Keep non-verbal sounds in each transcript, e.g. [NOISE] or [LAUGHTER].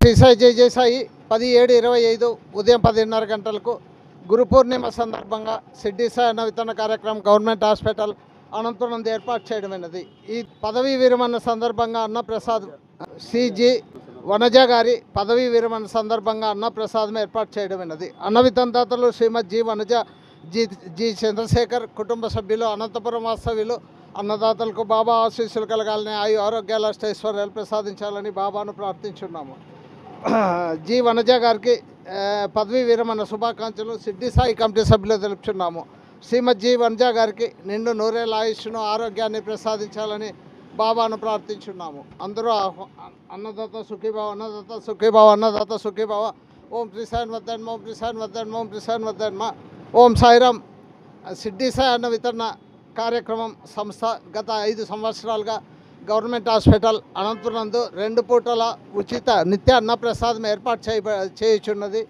శ్రీసాయి జై జై సాయి. పది ఏడు ఇరవై ఐదు ఉదయం పదిన్నర గంటలకు గురు పూర్ణిమ సందర్భంగా సిడ్డి సాయి అన్న వితరణ కార్యక్రమం గవర్నమెంట్ హాస్పిటల్ అనంతపురం ఏర్పాటు చేయడమైనది ఈ పదవీ విరమణ సందర్భంగా అన్నప్రసాద్ సిజి వనజ గారి పదవీ విరమణ సందర్భంగా అన్నప్రసాదం ఏర్పాటు చేయడమైనది అన్న వితందాతలు Shrimad G Vanaja G G Chandrashekar కుటుంబ సభ్యులు అనంతపురం వాస్తవ్యులు అన్నదాతలకు బాబా ఆశీస్సులు కలగాలని ఆయు ఆరోగ్యాల అష్టైశ్వర్యాలు ప్రసాదించాలని బాబాను ప్రార్థించున్నాము. [CLEARS THROAT] జి వనజ గారికి పదవీ విరమణ శుభాకాంక్షలు. సిద్ధి సాయి కమిటీ సభ్యులు తెలుపుచున్నాము. శ్రీమద్ జి వనజ గారికి నిండు నూరేళ్ళ ఆయుష్ను ఆరోగ్యాన్ని ప్రసాదించాలని బాబాను ప్రార్థించున్నాము. అందరూ అన్నదాత సుఖీభావ అన్నదాత సుఖీభావ అన్నదాత సుఖీభావ. ఓం శ్రీ సాయన్ వద్దన్మ ఓం శ్రీ సాయన్ వద్దన్మ ఓం శ్రీ వద్దన్మ. ఓం సాయిరామ్. సిడ్డి సాయి అన్న వితరణ కార్యక్రమం సంస్థ గత ఐదు సంవత్సరాలుగా గవర్నమెంట్ హాస్పిటల్ అనంతపురందు రెండు పూటల ఉచిత నిత్య అన్నప్రసాదం ఏర్పాటు చేయ చేయుచున్నది.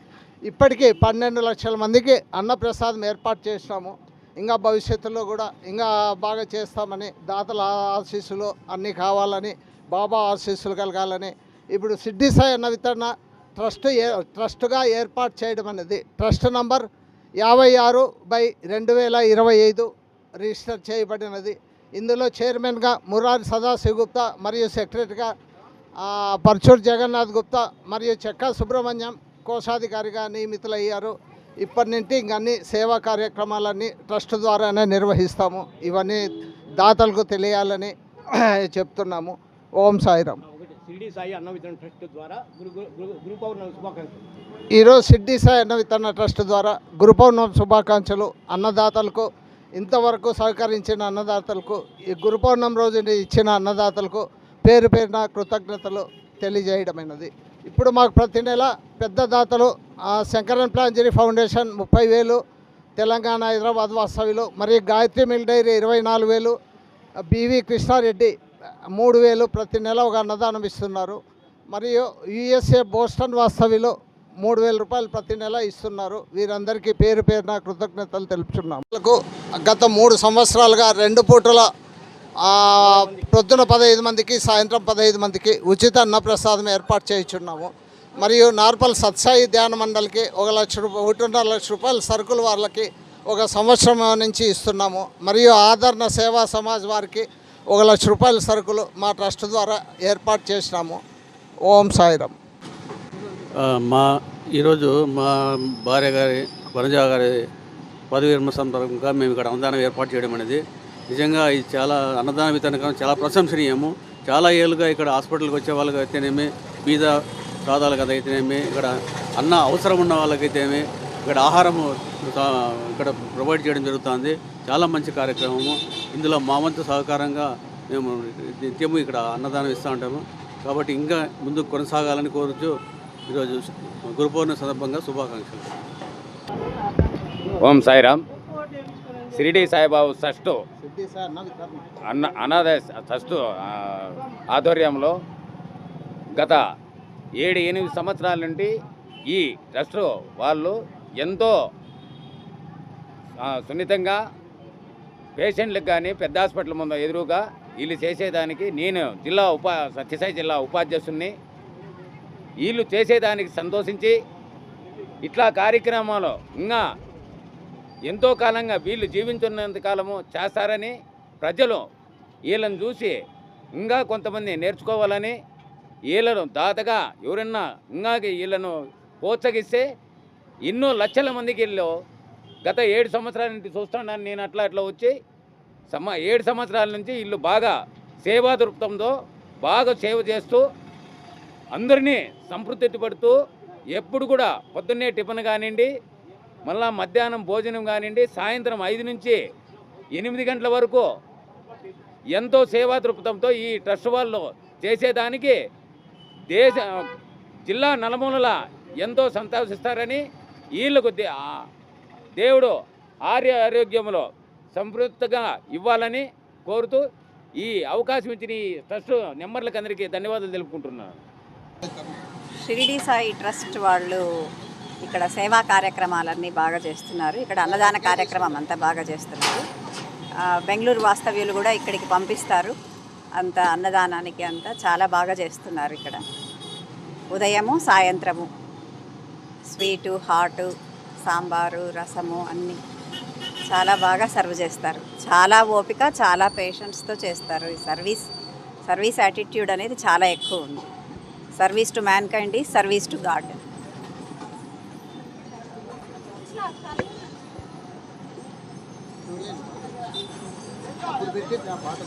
ఇప్పటికీ పన్నెండు లక్షల మందికి అన్నప్రసాదం ఏర్పాటు చేసినాము. ఇంకా భవిష్యత్తులో కూడా ఇంకా బాగా చేస్తామని దాతల ఆశీస్సులు అన్నీ కావాలని బాబా ఆశీస్సులు కలగాలని. ఇప్పుడు సిడ్డి సాయి అన్న వితరణ ట్రస్ట్ ఏ ట్రస్ట్గా ఏర్పాటు చేయడం అనేది ట్రస్ట్ నంబర్ యాభై ఆరు బై రెండు వేల ఇరవై ఐదు రిజిస్టర్ చేయబడినది. ఇందులో చైర్మన్గా మురారి సదాశివ్ గుప్తా మరియు సెక్రటరీగా పర్చూర్ జగన్నాథ్ గుప్తా మరియు చెక్క సుబ్రహ్మణ్యం కోశాధికారిగా నియమితులయ్యారు. ఇప్పటి నుండి ఇంక అన్ని సేవా కార్యక్రమాలన్నీ ట్రస్ట్ ద్వారానే నిర్వహిస్తాము. ఇవన్నీ దాతలకు తెలియాలని [CLEARS THROAT] చెప్తున్నాము. ఓం సాయిరామ్. ఈరోజు సిడ్డి సాయి అన్న వితరణ ట్రస్ట్ ద్వారా గురు పౌర్ణమి శుభాకాంక్షలు అన్నదాతలకు ఇంతవరకు సహకరించిన అన్నదాతలకు ఈ గురు పౌర్ణమి రోజున ఇచ్చిన అన్నదాతలకు పేరు పేరున కృతజ్ఞతలు తెలియజేయడమైనది. ఇప్పుడు మాకు ప్రతి నెల పెద్ద దాతలు శంకరన్ ప్లాంజరీ ఫౌండేషన్ ముప్పై వేలు తెలంగాణ హైదరాబాద్ వాస్తవ్యులు మరియు గాయత్రి మిల్ డైరీ ఇరవై నాలుగు వేలు బివి కృష్ణారెడ్డి మూడు వేలు ప్రతి నెల ఒక అన్నదానం ఇస్తున్నారు. మరియు యుఎస్ఏ బోస్టన్ వాస్తవ్యులు మూడు వేల రూపాయలు ప్రతి నెల ఇస్తున్నారు. వీరందరికీ పేరు పేరున కృతజ్ఞతలు తెలుపుతున్నాం వాళ్ళకు గత మూడు సంవత్సరాలుగా రెండు పూటల ప్రొద్దున పదహైదు మందికి సాయంత్రం పదహైదు మందికి ఉచిత అన్నప్రసాదం ఏర్పాటు చేయించున్నాము. మరియు నార్పల్ సత్సాయి ధ్యాన మండలికి ఒక లక్ష రూపాయలు ఒకటిన్నర లక్ష రూపాయలు సరుకులు వాళ్ళకి ఒక సంవత్సరం నుంచి ఇస్తున్నాము. మరియు ఆదరణ సేవా సమాజ్ వారికి ఒక లక్ష రూపాయల సరుకులు మా ట్రస్ట్ ద్వారా ఏర్పాటు చేసినాము. ఓం సాయిరామ్. మా ఈరోజు మా భార్య గారి వనజ గారి పదవి విరమణ సందర్భంగా మేము ఇక్కడ అన్నదానం ఏర్పాటు చేయడం అనేది నిజంగా ఇది చాలా అన్నదాన వితరణ చాలా ప్రశంసనీయము. చాలా ఏళ్ళుగా ఇక్కడ హాస్పిటల్కి వచ్చే వాళ్ళకి అయితేనేమి బీద కదా అయితేనేమి ఇక్కడ అన్న అవసరం ఉన్న వాళ్ళకైతేనేమి ఇక్కడ ఆహారము ఇక్కడ ప్రొవైడ్ చేయడం జరుగుతుంది. చాలా మంచి కార్యక్రమము. ఇందులో మా వంతు సహకారంగా మేము నిత్యము ఇక్కడ అన్నదానం ఇస్తూ ఉంటాము. కాబట్టి ఇంకా ముందుకు కొనసాగాలని కోరుచు ఈరోజు గురు పౌర్ణమి సందర్భంగా శుభాకాంక్షలు. ఓం సాయిరామ్. షిరిడి సాయిబాబు ట్రస్టు అన్న అనాథ ట్రస్టు ఆ, ఆధ్వర్యంలో గత ఏడు ఎనిమిది సంవత్సరాల నుండి ఈ ట్రస్టు వాళ్ళు ఎంతో సున్నితంగా పేషెంట్లకు కానీ పెద్ద హాస్పిటల్ ముందు ఎదురుగా వీళ్ళు చేసేదానికి నేను జిల్లా ఉపా సత్యసాయి జిల్లా ఉపాధ్యక్షుడిని వీళ్ళు చేసేదానికి సంతోషించి ఇట్లా కార్యక్రమాలు ఇంకా ఎంతో కాలంగా వీళ్ళు జీవించున్నంత కాలము చేస్తారని ప్రజలు వీళ్ళని చూసి ఇంకా కొంతమంది నేర్చుకోవాలని వీళ్ళను దాతగా ఎవరన్నా ఇంకా వీళ్ళను ప్రోత్సహిస్తే ఎన్నో లక్షల మందికి వీళ్ళు గత ఏడు సంవత్సరాల నుంచి చూస్తున్నాను నేను అట్లా అట్లా వచ్చి సమ ఏడు సంవత్సరాల నుంచి వీళ్ళు బాగా సేవా దృక్పథంతో బాగా సేవ చేస్తూ అందరినీ సంతృప్తి పడుతూ ఎప్పుడు కూడా పొద్దున్నే టిఫిన్ కానివ్వండి మళ్ళా మధ్యాహ్నం భోజనం కానివ్వండి సాయంత్రం ఐదు నుంచి ఎనిమిది గంటల వరకు ఎంతో సేవా దృక్పథంతో ఈ ట్రస్ట్ వాళ్ళు చేసేదానికి దేశ జిల్లా నలుమూలల ఎంతో సంతోషిస్తారని వీళ్ళకు దేవుడు ఆర్య ఆరోగ్యంలో సంతృప్తిగా ఇవ్వాలని కోరుతూ ఈ అవకాశం ఇచ్చిన ఈ ట్రస్ట్ నెంబర్లకు అందరికీ ధన్యవాదాలు తెలుపుకుంటున్నాను. షిరిడి సాయి ట్రస్ట్ వాళ్ళు ఇక్కడ సేవా కార్యక్రమాలన్నీ బాగా చేస్తున్నారు. ఇక్కడ అన్నదాన కార్యక్రమం అంతా బాగా చేస్తున్నారు. బెంగళూరు వాస్తవ్యులు కూడా ఇక్కడికి పంపిస్తారు. అంత అన్నదానానికి అంతా చాలా బాగా చేస్తున్నారు ఇక్కడ. ఉదయము సాయంత్రము స్వీటు హాటు సాంబారు రసము అన్నీ చాలా బాగా సర్వ్ చేస్తారు. చాలా ఓపిక చాలా పేషెంట్స్తో చేస్తారు. ఈ సర్వీస్ సర్వీస్ యాటిట్యూడ్ అనేది చాలా ఎక్కువ ఉంది. సర్వీస్ టు మ్యాన్ కైండ్ ఈ సర్వీస్ టు గాడ్. పాట.